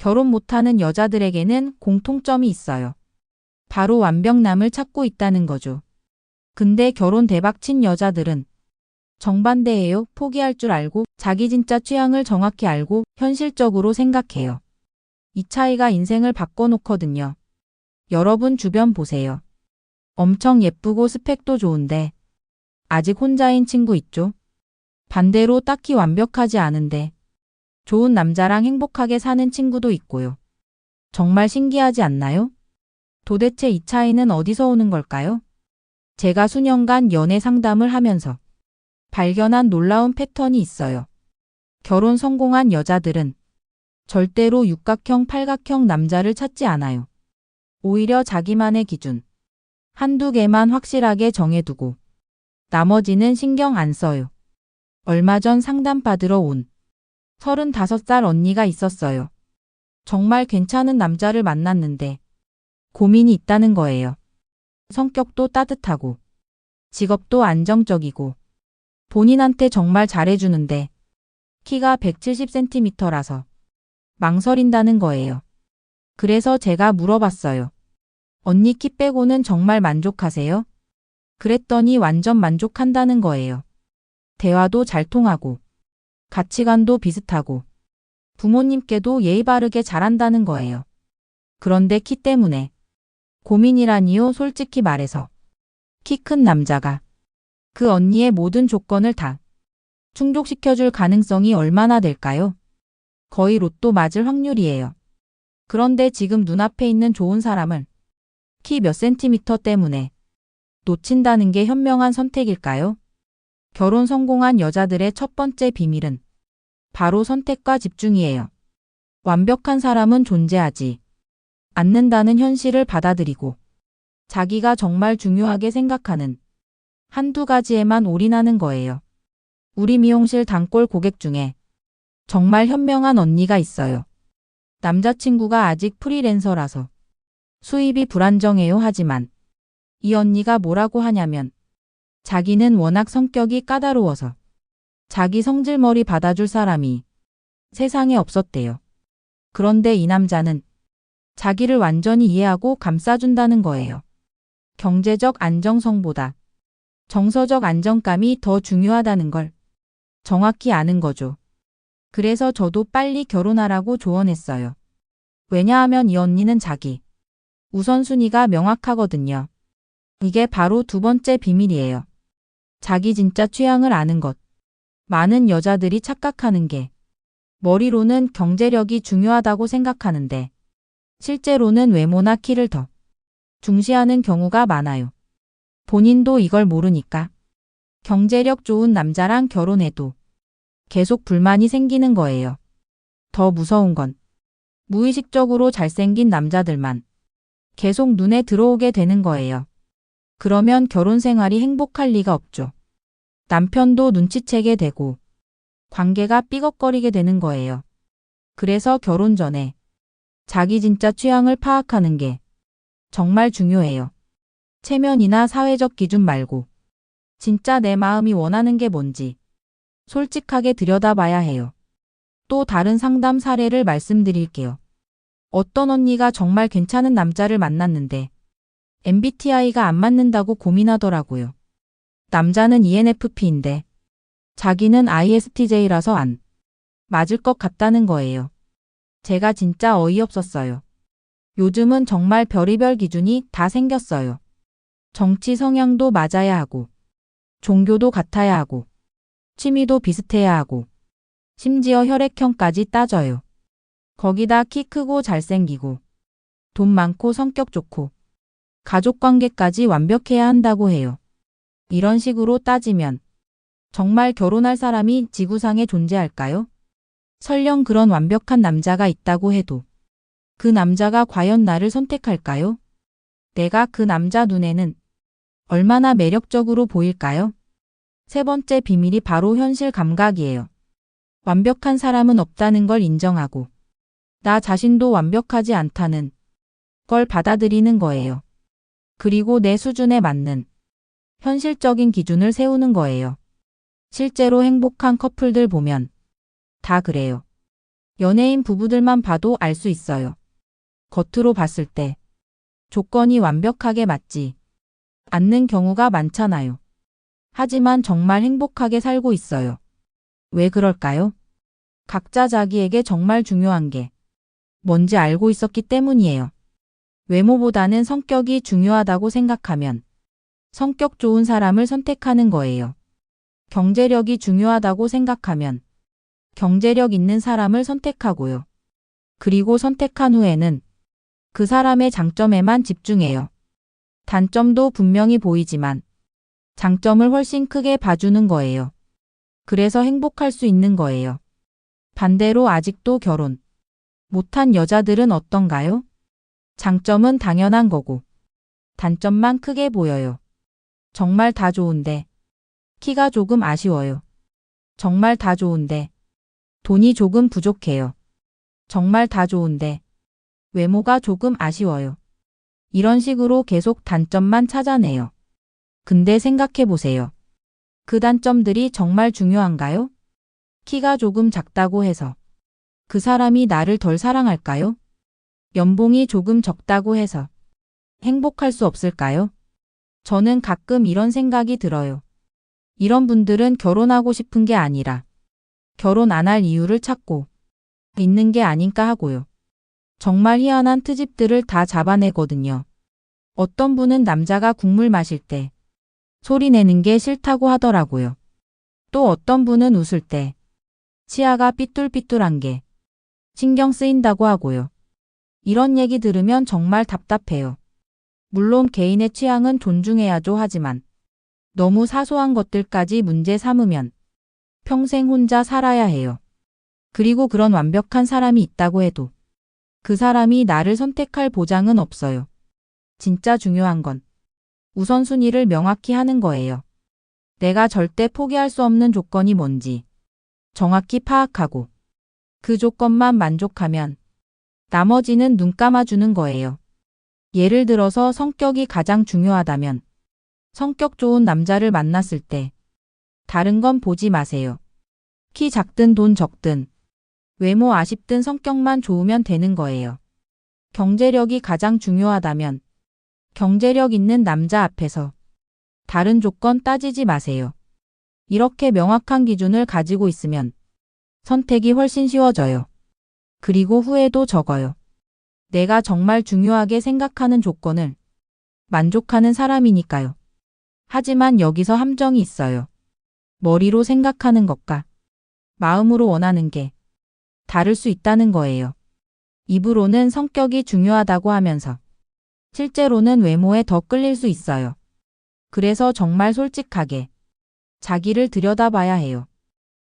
결혼 못하는 여자들에게는 공통점이 있어요. 바로 완벽남을 찾고 있다는 거죠. 근데 결혼 대박 친 여자들은 정반대예요. 포기할 줄 알고 자기 진짜 취향을 정확히 알고 현실적으로 생각해요. 이 차이가 인생을 바꿔놓거든요. 여러분 주변 보세요. 엄청 예쁘고 스펙도 좋은데 아직 혼자인 친구 있죠? 반대로 딱히 완벽하지 않은데 좋은 남자랑 행복하게 사는 친구도 있고요. 정말 신기하지 않나요? 도대체 이 차이는 어디서 오는 걸까요? 제가 수년간 연애 상담을 하면서 발견한 놀라운 패턴이 있어요. 결혼 성공한 여자들은 절대로 육각형, 팔각형 남자를 찾지 않아요. 오히려 자기만의 기준, 한두 개만 확실하게 정해두고 나머지는 신경 안 써요. 얼마 전 상담 받으러 온 35살 언니가 있었어요. 정말 괜찮은 남자를 만났는데 고민이 있다는 거예요. 성격도 따뜻하고 직업도 안정적이고 본인한테 정말 잘해주는데 키가 170cm라서 망설인다는 거예요. 그래서 제가 물어봤어요. 언니 키 빼고는 정말 만족하세요? 그랬더니 완전 만족한다는 거예요. 대화도 잘 통하고 가치관도 비슷하고 부모님께도 예의 바르게 잘한다는 거예요. 그런데 키 때문에 고민이라니요 솔직히 말해서 키 큰 남자가 그 언니의 모든 조건을 다 충족시켜줄 가능성이 얼마나 될까요? 거의 로또 맞을 확률이에요. 그런데 지금 눈앞에 있는 좋은 사람을 키 몇 센티미터 때문에 놓친다는 게 현명한 선택일까요? 결혼 성공한 여자들의 첫 번째 비밀은 바로 선택과 집중이에요. 완벽한 사람은 존재하지 않는다는 현실을 받아들이고 자기가 정말 중요하게 생각하는 한두 가지에만 올인하는 거예요. 우리 미용실 단골 고객 중에 정말 현명한 언니가 있어요. 남자친구가 아직 프리랜서라서 수입이 불안정해요 하지만 이 언니가 뭐라고 하냐면 자기는 워낙 성격이 까다로워서 자기 성질머리 받아줄 사람이 세상에 없었대요. 그런데 이 남자는 자기를 완전히 이해하고 감싸준다는 거예요. 경제적 안정성보다 정서적 안정감이 더 중요하다는 걸 정확히 아는 거죠. 그래서 저도 빨리 결혼하라고 조언했어요. 왜냐하면 이 언니는 자기 우선순위가 명확하거든요. 이게 바로 두 번째 비밀이에요. 자기 진짜 취향을 아는 것. 많은 여자들이 착각하는 게 머리로는 경제력이 중요하다고 생각하는데 실제로는 외모나 키를 더 중시하는 경우가 많아요. 본인도 이걸 모르니까 경제력 좋은 남자랑 결혼해도 계속 불만이 생기는 거예요. 더 무서운 건 무의식적으로 잘생긴 남자들만 계속 눈에 들어오게 되는 거예요. 그러면 결혼 생활이 행복할 리가 없죠. 남편도 눈치채게 되고 관계가 삐걱거리게 되는 거예요. 그래서 결혼 전에 자기 진짜 취향을 파악하는 게 정말 중요해요. 체면이나 사회적 기준 말고 진짜 내 마음이 원하는 게 뭔지 솔직하게 들여다봐야 해요. 또 다른 상담 사례를 말씀드릴게요. 어떤 언니가 정말 괜찮은 남자를 만났는데 MBTI가 안 맞는다고 고민하더라고요. 남자는 ENFP인데 자기는 ISTJ라서 안 맞을 것 같다는 거예요. 제가 진짜 어이없었어요. 요즘은 정말 별의별 기준이 다 생겼어요. 정치 성향도 맞아야 하고, 종교도 같아야 하고, 취미도 비슷해야 하고, 심지어 혈액형까지 따져요. 거기다 키 크고 잘생기고, 돈 많고 성격 좋고, 가족 관계까지 완벽해야 한다고 해요. 이런 식으로 따지면 정말 결혼할 사람이 지구상에 존재할까요? 설령 그런 완벽한 남자가 있다고 해도 그 남자가 과연 나를 선택할까요? 내가 그 남자 눈에는 얼마나 매력적으로 보일까요? 세 번째 비밀이 바로 현실 감각이에요. 완벽한 사람은 없다는 걸 인정하고 나 자신도 완벽하지 않다는 걸 받아들이는 거예요. 그리고 내 수준에 맞는 현실적인 기준을 세우는 거예요. 실제로 행복한 커플들 보면 다 그래요. 연예인 부부들만 봐도 알 수 있어요. 겉으로 봤을 때 조건이 완벽하게 맞지 않는 경우가 많잖아요. 하지만 정말 행복하게 살고 있어요. 왜 그럴까요? 각자 자기에게 정말 중요한 게 뭔지 알고 있었기 때문이에요. 외모보다는 성격이 중요하다고 생각하면 성격 좋은 사람을 선택하는 거예요. 경제력이 중요하다고 생각하면 경제력 있는 사람을 선택하고요. 그리고 선택한 후에는 그 사람의 장점에만 집중해요. 단점도 분명히 보이지만 장점을 훨씬 크게 봐주는 거예요. 그래서 행복할 수 있는 거예요. 반대로 아직도 결혼 못한 여자들은 어떤가요? 장점은 당연한 거고 단점만 크게 보여요. 정말 다 좋은데 키가 조금 아쉬워요. 정말 다 좋은데 돈이 조금 부족해요. 정말 다 좋은데 외모가 조금 아쉬워요. 이런 식으로 계속 단점만 찾아내요. 근데 생각해 보세요. 그 단점들이 정말 중요한가요? 키가 조금 작다고 해서 그 사람이 나를 덜 사랑할까요? 연봉이 조금 적다고 해서 행복할 수 없을까요? 저는 가끔 이런 생각이 들어요. 이런 분들은 결혼하고 싶은 게 아니라 결혼 안 할 이유를 찾고 있는 게 아닌가 하고요. 정말 희한한 트집들을 다 잡아내거든요. 어떤 분은 남자가 국물 마실 때 소리 내는 게 싫다고 하더라고요. 또 어떤 분은 웃을 때 치아가 삐뚤삐뚤한 게 신경 쓰인다고 하고요. 이런 얘기 들으면 정말 답답해요. 물론 개인의 취향은 존중해야죠 하지만 너무 사소한 것들까지 문제 삼으면 평생 혼자 살아야 해요. 그리고 그런 완벽한 사람이 있다고 해도 그 사람이 나를 선택할 보장은 없어요. 진짜 중요한 건 우선순위를 명확히 하는 거예요. 내가 절대 포기할 수 없는 조건이 뭔지 정확히 파악하고 그 조건만 만족하면 나머지는 눈 감아주는 거예요. 예를 들어서 성격이 가장 중요하다면 성격 좋은 남자를 만났을 때 다른 건 보지 마세요. 키 작든 돈 적든 외모 아쉽든 성격만 좋으면 되는 거예요. 경제력이 가장 중요하다면 경제력 있는 남자 앞에서 다른 조건 따지지 마세요. 이렇게 명확한 기준을 가지고 있으면 선택이 훨씬 쉬워져요. 그리고 후회도 적어요. 내가 정말 중요하게 생각하는 조건을 만족하는 사람이니까요. 하지만 여기서 함정이 있어요. 머리로 생각하는 것과 마음으로 원하는 게 다를 수 있다는 거예요. 입으로는 성격이 중요하다고 하면서 실제로는 외모에 더 끌릴 수 있어요. 그래서 정말 솔직하게 자기를 들여다봐야 해요.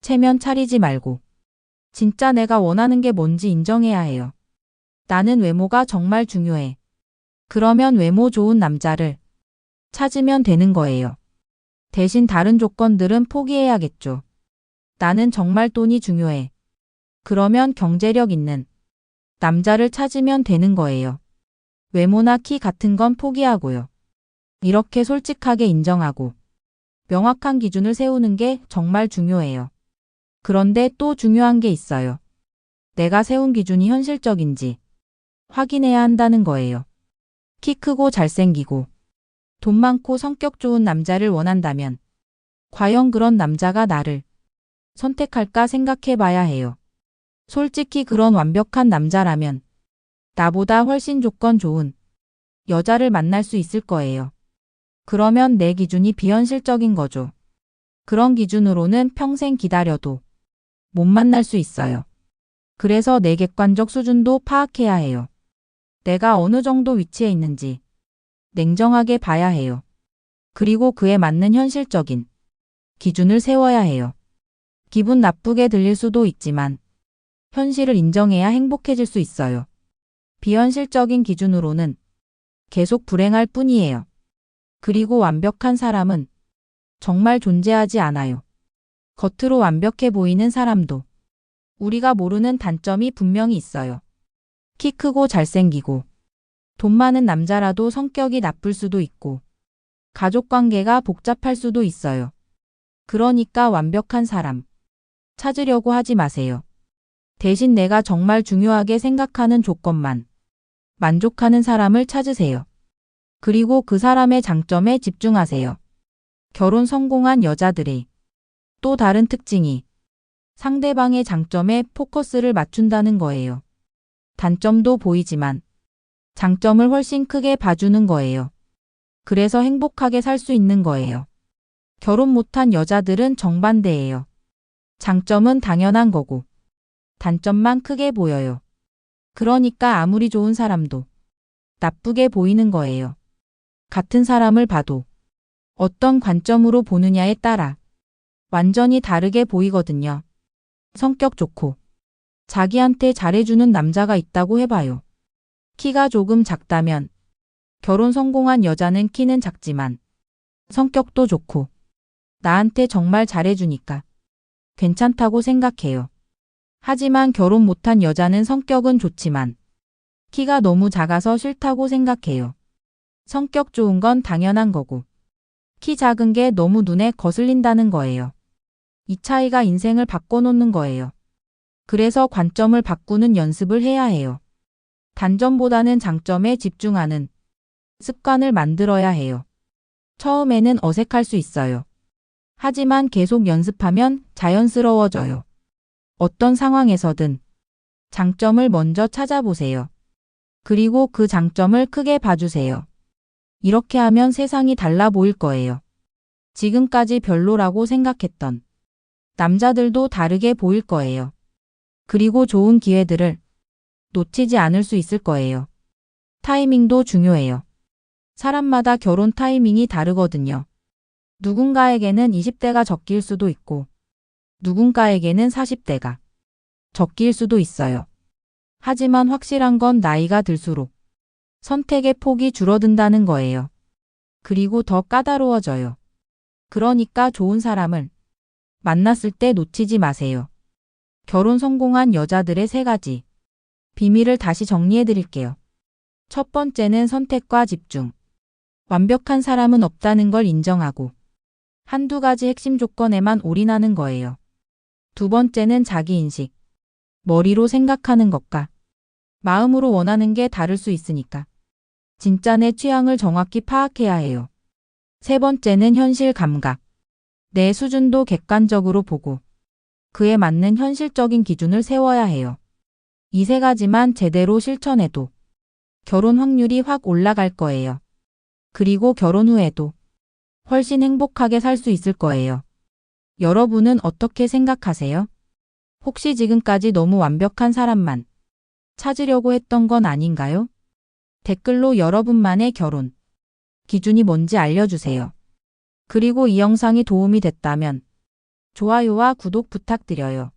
체면 차리지 말고 진짜 내가 원하는 게 뭔지 인정해야 해요. 나는 외모가 정말 중요해. 그러면 외모 좋은 남자를 찾으면 되는 거예요. 대신 다른 조건들은 포기해야겠죠. 나는 정말 돈이 중요해. 그러면 경제력 있는 남자를 찾으면 되는 거예요. 외모나 키 같은 건 포기하고요. 이렇게 솔직하게 인정하고 명확한 기준을 세우는 게 정말 중요해요. 그런데 또 중요한 게 있어요. 내가 세운 기준이 현실적인지 확인해야 한다는 거예요. 키 크고 잘생기고 돈 많고 성격 좋은 남자를 원한다면 과연 그런 남자가 나를 선택할까 생각해 봐야 해요. 솔직히 그런 완벽한 남자라면 나보다 훨씬 조건 좋은 여자를 만날 수 있을 거예요. 그러면 내 기준이 비현실적인 거죠. 그런 기준으로는 평생 기다려도 못 만날 수 있어요. 그래서 내 객관적 수준도 파악해야 해요. 내가 어느 정도 위치에 있는지 냉정하게 봐야 해요. 그리고 그에 맞는 현실적인 기준을 세워야 해요. 기분 나쁘게 들릴 수도 있지만 현실을 인정해야 행복해질 수 있어요. 비현실적인 기준으로는 계속 불행할 뿐이에요. 그리고 완벽한 사람은 정말 존재하지 않아요. 겉으로 완벽해 보이는 사람도 우리가 모르는 단점이 분명히 있어요. 키 크고 잘생기고 돈 많은 남자라도 성격이 나쁠 수도 있고 가족 관계가 복잡할 수도 있어요. 그러니까 완벽한 사람 찾으려고 하지 마세요. 대신 내가 정말 중요하게 생각하는 조건만 만족하는 사람을 찾으세요. 그리고 그 사람의 장점에 집중하세요. 결혼 성공한 여자들의 또 다른 특징이 상대방의 장점에 포커스를 맞춘다는 거예요. 단점도 보이지만 장점을 훨씬 크게 봐주는 거예요. 그래서 행복하게 살 수 있는 거예요. 결혼 못한 여자들은 정반대예요. 장점은 당연한 거고 단점만 크게 보여요. 그러니까 아무리 좋은 사람도 나쁘게 보이는 거예요. 같은 사람을 봐도 어떤 관점으로 보느냐에 따라 완전히 다르게 보이거든요. 성격 좋고 자기한테 잘해주는 남자가 있다고 해봐요. 키가 조금 작다면 결혼 성공한 여자는 키는 작지만 성격도 좋고 나한테 정말 잘해주니까 괜찮다고 생각해요. 하지만 결혼 못한 여자는 성격은 좋지만 키가 너무 작아서 싫다고 생각해요. 성격 좋은 건 당연한 거고 키 작은 게 너무 눈에 거슬린다는 거예요. 이 차이가 인생을 바꿔놓는 거예요. 그래서 관점을 바꾸는 연습을 해야 해요. 단점보다는 장점에 집중하는 습관을 만들어야 해요. 처음에는 어색할 수 있어요. 하지만 계속 연습하면 자연스러워져요. 어떤 상황에서든 장점을 먼저 찾아보세요. 그리고 그 장점을 크게 봐주세요. 이렇게 하면 세상이 달라 보일 거예요. 지금까지 별로라고 생각했던 남자들도 다르게 보일 거예요. 그리고 좋은 기회들을 놓치지 않을 수 있을 거예요. 타이밍도 중요해요. 사람마다 결혼 타이밍이 다르거든요. 누군가에게는 20대가 적기일 수도 있고, 누군가에게는 40대가 적기일 수도 있어요. 하지만 확실한 건 나이가 들수록 선택의 폭이 줄어든다는 거예요. 그리고 더 까다로워져요. 그러니까 좋은 사람을 만났을 때 놓치지 마세요. 결혼 성공한 여자들의 세 가지 비밀을 다시 정리해 드릴게요. 첫 번째는 선택과 집중. 완벽한 사람은 없다는 걸 인정하고 한두 가지 핵심 조건에만 올인하는 거예요. 두 번째는 자기 인식. 머리로 생각하는 것과 마음으로 원하는 게 다를 수 있으니까. 진짜 내 취향을 정확히 파악해야 해요. 세 번째는 현실 감각. 내 수준도 객관적으로 보고 그에 맞는 현실적인 기준을 세워야 해요. 이 세 가지만 제대로 실천해도 결혼 확률이 확 올라갈 거예요. 그리고 결혼 후에도 훨씬 행복하게 살 수 있을 거예요. 여러분은 어떻게 생각하세요? 혹시 지금까지 너무 완벽한 사람만 찾으려고 했던 건 아닌가요? 댓글로 여러분만의 결혼 기준이 뭔지 알려주세요. 그리고 이 영상이 도움이 됐다면 좋아요와 구독 부탁드려요.